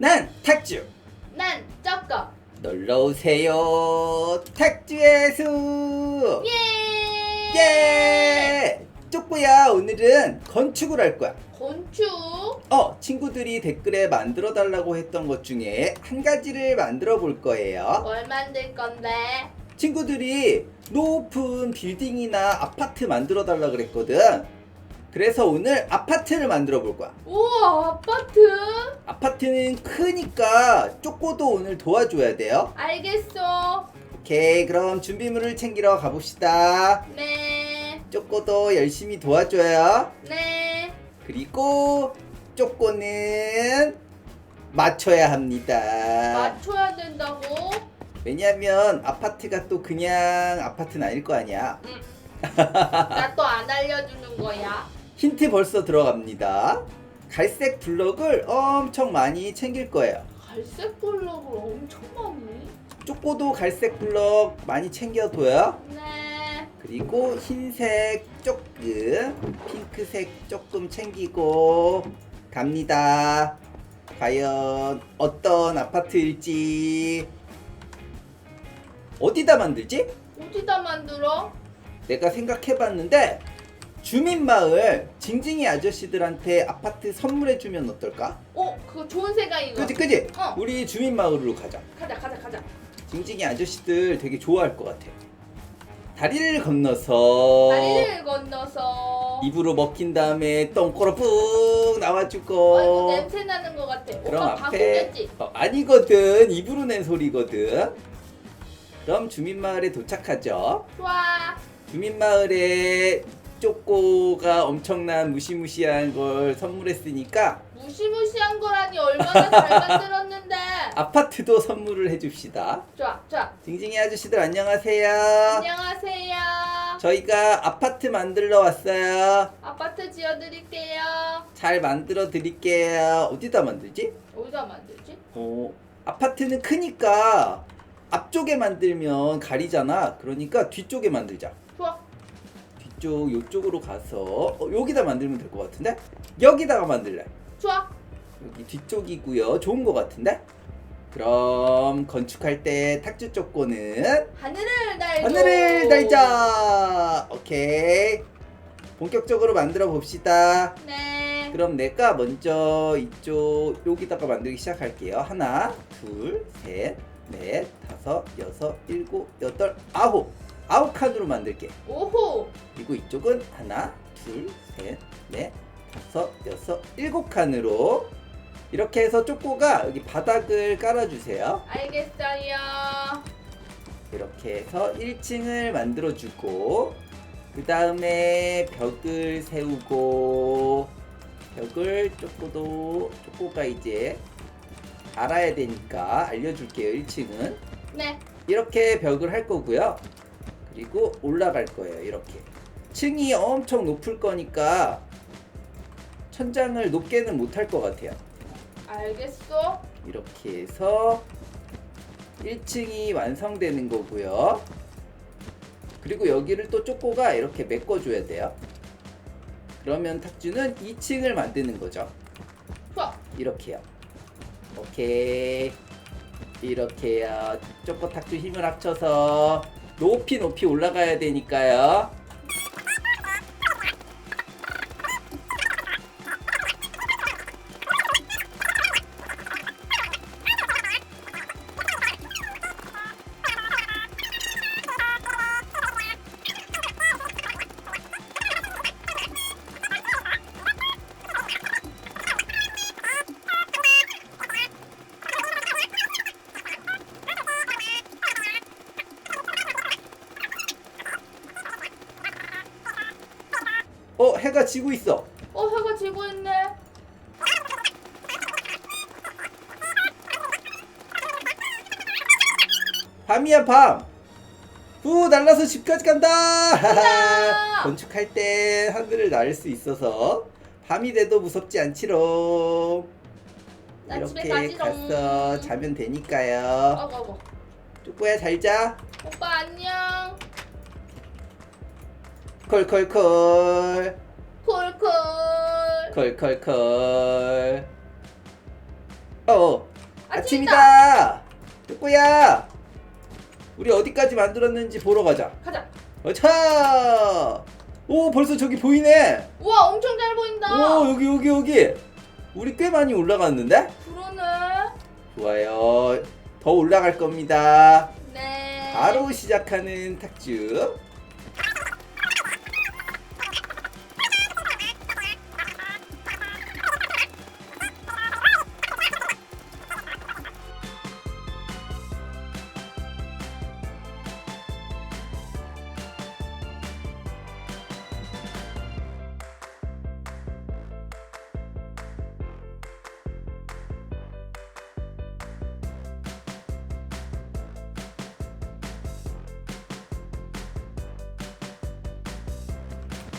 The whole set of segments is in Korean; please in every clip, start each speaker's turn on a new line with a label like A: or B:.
A: 난 탁주
B: 난 쪼꼬.
A: 놀러 오세요 탁주의 숲
B: 예.
A: 예! 쪼꼬야 오늘은 건축을 할 거야
B: 건축.
A: 어 친구들이 댓글에 만들어 달라고 했던 것 중에 한 가지를 만들어 볼 거예요
B: 뭘 만들 건데?
A: 친구들이 높은 빌딩이나 아파트 만들어 달라 그랬거든 그래서 오늘 아파트를 만들어 볼 거야
B: 우와 아파트.
A: 아파트는 크니까 쪼꼬도 오늘 도와줘야 돼요
B: 알겠어.
A: 오케이 그럼 준비물을 챙기러 가봅시다
B: 네.
A: 쪼꼬도 열심히 도와줘요
B: 네.
A: 그리고 쪼꼬는 맞춰야 합니다
B: 맞춰야 된다고?
A: 왜냐면 아파트가 또 그냥 아파트는 아닐 거 아니야
B: 나 또 안 알려주는 거야.
A: 힌트 벌써 들어갑니다 갈색 블럭을 엄청 많이 챙길 거예요
B: 갈색 블럭을 엄청 많이.
A: 쪼꼬도 갈색 블럭 많이 챙겨둬요
B: 네.
A: 그리고 흰색 조금 핑크색 조금 챙기고 갑니다 과연 어떤 아파트일지 어디다 만들지?
B: 어디다 만들어?
A: 내가 생각해봤는데 주민마을 징징이 아저씨들한테 아파트 선물해주면 어떨까?
B: 어, 그거 좋은 생각이거.
A: 그지 그지?
B: 어.
A: 우리 주민마을로 가자
B: 가자, 가자, 가자.
A: 징징이 아저씨들 되게 좋아할 것 같아 다리를 건너서
B: 다리를 건너서.
A: 입으로 먹힌 다음에 똥꼬로 푹 나와주고
B: 아이고 냄새 나는 것 같아.
A: 그럼
B: 오빠
A: 앞에
B: 바꾸겠지?
A: 어, 아니거든 입으로 낸 소리거든 그럼 주민마을에 도착하죠
B: 좋아.
A: 주민마을에 쪼꼬가 엄청난 무시무시한 걸 선물했으니까
B: 무시무시한 거라니 얼마나 잘 만들었는데.
A: 아파트도 선물을 해줍시다
B: 좋아, 좋아.
A: 징징이 아저씨들 안녕하세요
B: 안녕하세요.
A: 저희가 아파트 만들러 왔어요
B: 아파트 지어드릴게요.
A: 잘 만들어 드릴게요 어디다 만들지?
B: 어디다 만들지?
A: 어, 아파트는 크니까 앞쪽에 만들면 가리잖아. 그러니까 뒤쪽에 만들자.
B: 좋아.
A: 뒤쪽 요쪽으로 가서 어, 여기다 만들면 될 것 같은데? 여기다가 만들래.
B: 좋아.
A: 여기 뒤쪽이고요. 좋은 것 같은데? 그럼 건축할 때 탁주 조건은
B: 하늘을 날고.
A: 하늘을 날자. 오케이. 본격적으로 만들어 봅시다.
B: 네.
A: 그럼 내가 먼저 이쪽 여기다가 만들기 시작할게요. 하나, 둘, 셋, 넷, 다섯, 여섯, 일곱, 여덟, 아홉. 아홉 칸으로 만들게.
B: 오호.
A: 그리고 이쪽은 하나, 둘, 셋, 넷, 다섯, 여섯, 일곱 칸으로 이렇게 해서 쪼꼬가 여기 바닥을 깔아주세요.
B: 알겠어요.
A: 이렇게 해서 1층을 만들어주고 그 다음에 벽을 세우고 벽을 쪼꼬도 쪼꼬가 이제 알아야 되니까 알려줄게요 1층은
B: 네.
A: 이렇게 벽을 할 거고요 그리고 올라갈 거예요 이렇게 층이 엄청 높을 거니까 천장을 높게는 못할 것 같아요
B: 알겠어.
A: 이렇게 해서 1층이 완성되는 거고요. 그리고 여기를 또 쪼꼬가 이렇게 메꿔줘야 돼요. 그러면 탁주는 2층을 만드는 거죠.
B: 좋아.
A: 이렇게요. 오케이. 이렇게요. 쪼꼬 탁주 힘을 합쳐서 높이 높이 올라가야 되니까요. 해가 지고 있어.
B: 어, 해가 지고 있네.
A: 밤이야 밤. 후 날라서 집까지 간다. 건축할 때 하늘을 날 수 있어서 밤이 돼도 무섭지 않지롱.
B: 나 집에
A: 이렇게
B: 가지롱.
A: 가서 자면 되니까요.
B: 어구, 어구.
A: 쪼꼬야 잘 자.
B: 오빠 안녕.
A: 콜콜콜.
B: 콜콜.
A: 콜콜콜. 어, 아침이다. 쪼꼬야. 우리 어디까지 만들었는지 보러 가자.
B: 가자.
A: 어차. 오 벌써 저기 보이네.
B: 우와 엄청 잘 보인다.
A: 오 여기 여기 여기. 우리 꽤 많이 올라갔는데?
B: 그러네.
A: 좋아요. 더 올라갈 겁니다.
B: 네.
A: 바로 시작하는 탁주.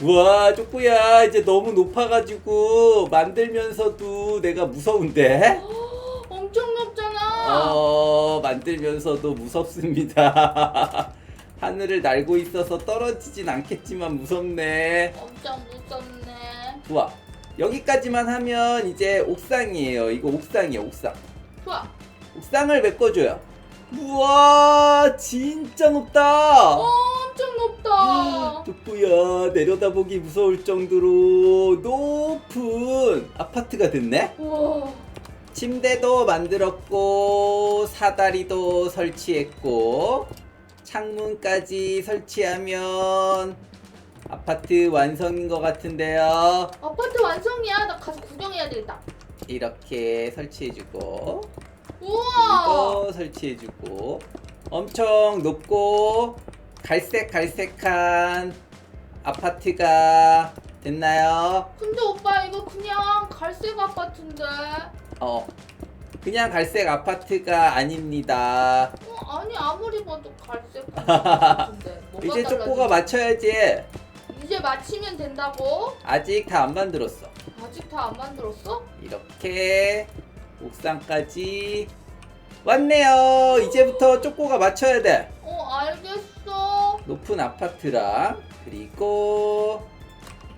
A: 와 쪼꼬야 이제 너무 높아가지고 만들면서도 내가 무서운데?
B: 엄청 높잖아.
A: 어 만들면서도 무섭습니다. 하늘을 날고 있어서 떨어지진 않겠지만 무섭네.
B: 엄청 무섭네.
A: 좋아 여기까지만 하면 이제 옥상이에요. 이거 옥상이에요 옥상.
B: 좋아.
A: 옥상을 메꿔줘요. 우와 진짜 높다.
B: 엄청 높다.
A: 뚝구야 내려다보기 무서울 정도로 높은 아파트가 됐네.
B: 우와.
A: 침대도 만들었고 사다리도 설치했고 창문까지 설치하면 아파트 완성인 것 같은데요.
B: 아파트 완성이야. 나 가서 구경해야 되겠다.
A: 이렇게 설치해주고
B: 우와.
A: 이거 설치해주고 엄청 높고 갈색 갈색한 아파트가 됐나요?
B: 근데 오빠 이거 그냥 갈색 아파트인데.
A: 어 그냥 갈색 아파트가 아닙니다.
B: 어 아니 아무리 봐도 갈색 아파트인데. 뭐가
A: 이제
B: 달라지지?
A: 쪼꼬가 맞춰야지.
B: 이제 맞히면 된다고?
A: 아직 다 안 만들었어.
B: 아직 다 안 만들었어?
A: 이렇게 옥상까지 왔네요. 이제부터 쪼꼬가 맞춰야 돼. 높은 아파트랑 그리고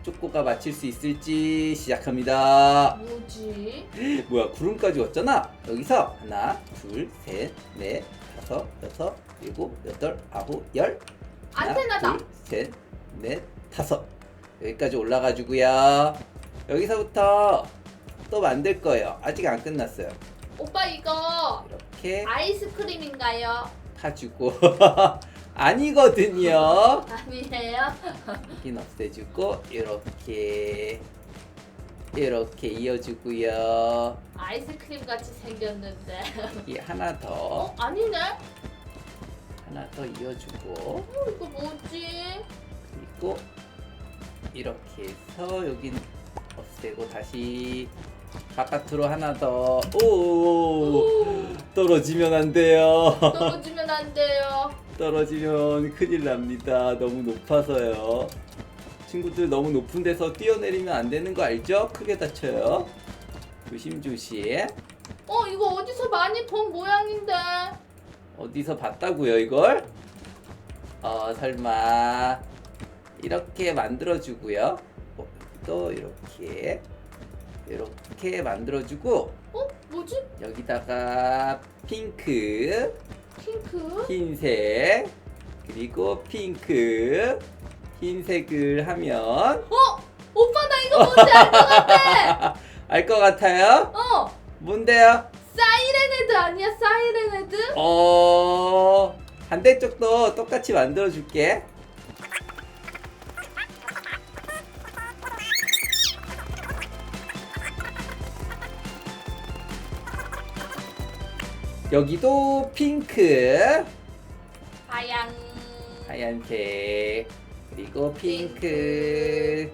A: 쪼꼬가 맞힐 수 있을지 시작합니다.
B: 뭐지?
A: 뭐야 구름까지 왔잖아. 여기서 하나, 둘, 셋, 넷, 다섯, 여섯, 일곱, 여덟, 아홉, 열.
B: 안테나다.
A: 둘, 셋, 넷, 다섯. 여기까지 올라가지고요. 여기서부터 또 만들 거예요. 아직 안 끝났어요.
B: 오빠 이거
A: 이렇게
B: 아이스크림인가요?
A: 파주고 아니거든요.
B: 아니에요?
A: 여긴 없애주고 이렇게 이렇게 이어주고요.
B: 아이스크림 같이 생겼는데.
A: 여기 하나 더
B: 어 아니네?
A: 하나 더 이어주고
B: 어 이거 뭐지?
A: 그리고 이렇게 해서 여긴 없애고 다시 바깥으로 하나 더. 오 떨어지면 안 돼요.
B: 떨어지면 안 돼요.
A: 떨어지면 큰일 납니다. 너무 높아서요. 친구들 너무 높은 데서 뛰어내리면 안 되는 거 알죠? 크게 다쳐요. 조심조심.
B: 어 이거 어디서 많이 본 모양인데.
A: 어디서 봤다고요 이걸? 어 설마 이렇게 만들어주고요. 어, 또 이렇게 이렇게 만들어주고
B: 어 뭐지?
A: 여기다가 핑크,
B: 핑크?
A: 흰색 그리고 핑크, 흰색을 하면
B: 어 오빠 나 이거 뭔지 알 것 같아.
A: 알 것 같아요?
B: 어
A: 뭔데요?
B: 사이렌 헤드 아니야 사이렌 헤드?
A: 어 반대쪽도 똑같이 만들어 줄게. 여기도 핑크,
B: 하양.
A: 하얀색, 그리고 핑크,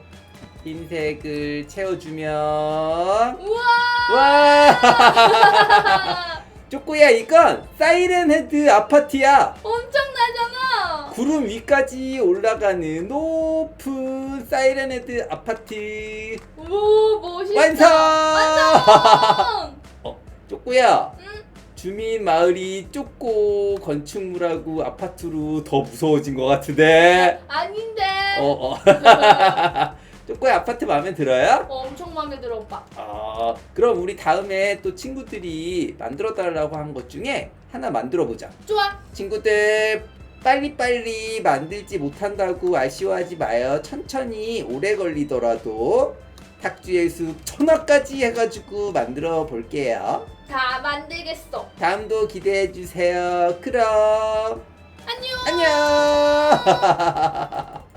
A: 흰색을 채워주면
B: 우와.
A: 와! 쪼꼬야 이건 사이렌 헤드 아파트야.
B: 엄청나잖아.
A: 구름 위까지 올라가는 높은 사이렌 헤드 아파트
B: 오 멋있다.
A: 완성!
B: 완성.
A: 쪼꼬야
B: 응?
A: 주민 마을이 쪼꼬 건축물하고 아파트로 더 무서워진 것 같은데.
B: 아닌데.
A: 어 어. 쪼꼬의 아파트 마음에 들어요?
B: 어, 엄청 마음에 들어 오빠.
A: 어, 그럼 우리 다음에 또 친구들이 만들어 달라고 한 것 중에 하나 만들어 보자.
B: 좋아.
A: 친구들 빨리빨리 만들지 못한다고 아쉬워하지 마요. 천천히 오래 걸리더라도 탁주의 숲 천화까지 해가지고 만들어 볼게요.
B: 다 만들겠어.
A: 다음도 기대해 주세요. 그럼
B: 안녕.
A: 안녕.